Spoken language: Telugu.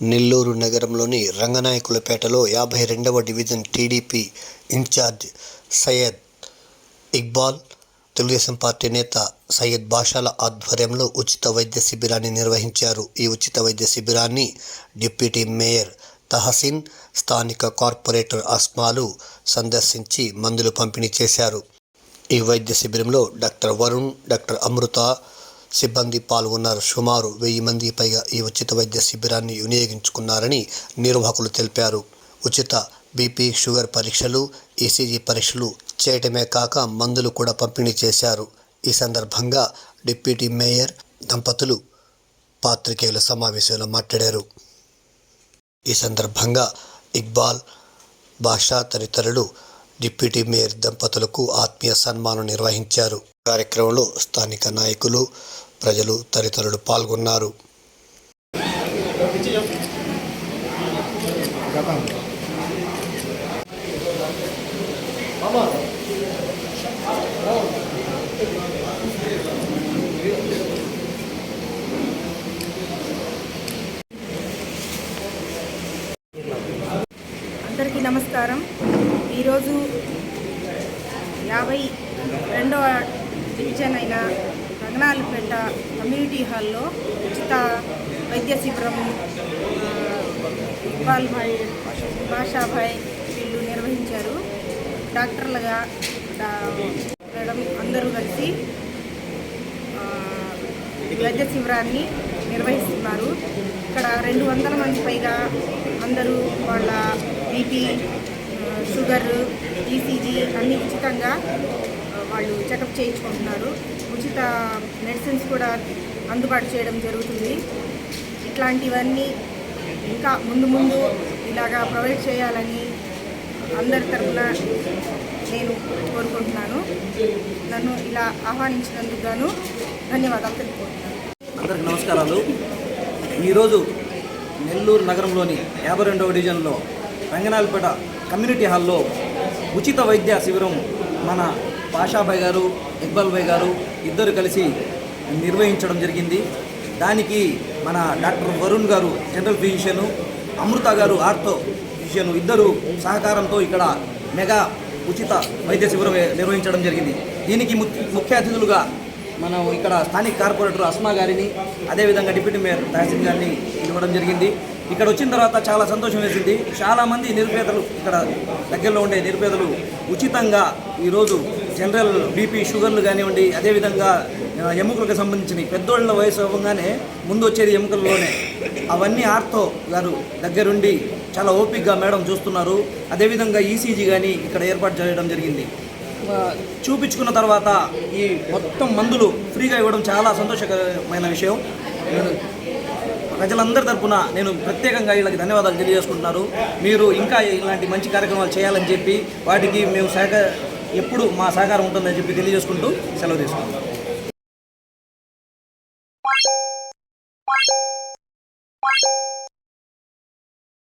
నెల్లూరు నగరంలోని రంగనాయకులపేటలో యాభై రెండవ division TDP in charge Syed Iqbal Telugu Desam party నేత సయ్యద్ బాషాల ఆధ్వర్యంలో ఉచిత వైద్య శిబిరాన్ని నిర్వహించారు. ఈ ఉచిత వైద్య శిబిరాన్ని డిప్యూటీ మేయర్ తహసీన్ స్థానిక కార్పొరేటర్ అస్మాలు సందర్శించి మందులు పంపిణీ చేశారు. ఈ వైద్య శిబిరంలో డాక్టర్ వరుణ్ డాక్టర్ అమృత సిబ్బంది పాల్గొన్నారు. సుమారు వెయ్యి మంది పైగా ఈ ఉచిత వైద్య శిబిరాన్ని వినియోగించుకున్నారని నిర్వాహకులు తెలిపారు. ఉచిత బీపీ షుగర్ పరీక్షలు ఈసీజీ పరీక్షలు చేయటమే కాక మందులు కూడా పంపిణీ చేశారు. ఈ సందర్భంగా డిప్యూటీ మేయర్ దంపతులు పాత్రికేయుల సమావేశంలో మాట్లాడారు. ఈ సందర్భంగా ఇక్బాల్ బాషా తదితరులు డిప్యూటీ మేయర్ దంపతులకు ఆత్మీయ సన్మానం నిర్వహించారు. కార్యక్రమంలో స్థానిక నాయకులు ప్రజలు తదితరులు పాల్గొన్నారు. అందరికీ నమస్కారం. ఈరోజు యాభై రెండవ డివిజన్ అయిన రంగనాలపేట కమ్యూనిటీ హాల్లో ఉచిత వైద్య శిబిరం ఇక్బాల్ భాయ్ భాషాభాయ్ వీళ్ళు నిర్వహించారు. డాక్టర్లుగా మేడం అందరూ కలిసి వైద్య శిబిరాన్ని నిర్వహిస్తున్నారు. ఇక్కడ రెండు వందల మంది పైగా అందరూ వాళ్ళ బీపీ షుగర్ ఈసీజీ అన్నీ ఉచితంగా వాళ్ళు చెకప్ చేయించుకుంటున్నారు. ఉచిత మెడిసిన్స్ కూడా అందుబాటు చేయడం జరుగుతుంది. ఇట్లాంటివన్నీ ఇంకా ముందు ముందు ఇలాగా ప్రొవైడ్ చేయాలని అందరి తరఫున నేను కోరుకుంటున్నాను. నన్ను ఇలా ఆహ్వానించినందుకు గాను ధన్యవాదాలు తెలుపుకుంటున్నాను. అందరికి నమస్కారాలు. ఈరోజు నెల్లూరు నగరంలోని యాభై రెండవ డివిజన్లో రంగనాలపేట కమ్యూనిటీ హాల్లో ఉచిత వైద్య శిబిరం మన పాషాభాయ్ గారు ఇక్బాల్ భాయ్ గారు ఇద్దరు కలిసి నిర్వహించడం జరిగింది. దానికి మన డాక్టర్ వరుణ్ గారు జనరల్ ఫిజిషియను అమృత గారు ఆర్థో ఫిజిషియను ఇద్దరు సహకారంతో ఇక్కడ మెగా ఉచిత వైద్య శిబిరం నిర్వహించడం జరిగింది. దీనికి ముఖ్య ముఖ్య అతిథులుగా మనం ఇక్కడ స్థానిక కార్పొరేటర్ అస్మా గారిని అదేవిధంగా డిప్యూటీ మేయర్ తహసీల్ గారిని ఇవ్వడం జరిగింది. ఇక్కడ వచ్చిన తర్వాత చాలా సంతోషం వేసింది. చాలామంది నిరుపేదలు ఇక్కడ దగ్గరలో ఉండే నిరుపేదలు ఉచితంగా ఈరోజు జనరల్ బీపీ షుగర్లు కానివ్వండి అదేవిధంగా ఎముకలకు సంబంధించిన పెద్దోళ్ళ వయసు అవ్వగానే ముందు వచ్చేది ఎముకల్లోనే. అవన్నీ ఆర్తో గారు దగ్గరుండి చాలా ఓపిక్గా మేడం చూస్తున్నారు. అదేవిధంగా ఈసీజీ కానీ ఇక్కడ ఏర్పాటు చేయడం జరిగింది. చూపించుకున్న తర్వాత ఈ మొత్తం మందులు ఫ్రీగా ఇవ్వడం చాలా సంతోషకరమైన విషయం. ప్రజలందరి తరఫున నేను ప్రత్యేకంగా వీళ్ళకి ధన్యవాదాలు తెలియజేసుకుంటున్నారు. మీరు ఇంకా ఇలాంటి మంచి కార్యక్రమాలు చేయాలని చెప్పి వాటికి మేము సహకార ఎప్పుడు మా సహకారం ఉంటుందని చెప్పి తెలియజేసుకుంటూ సెలవు తీసుకుంటాం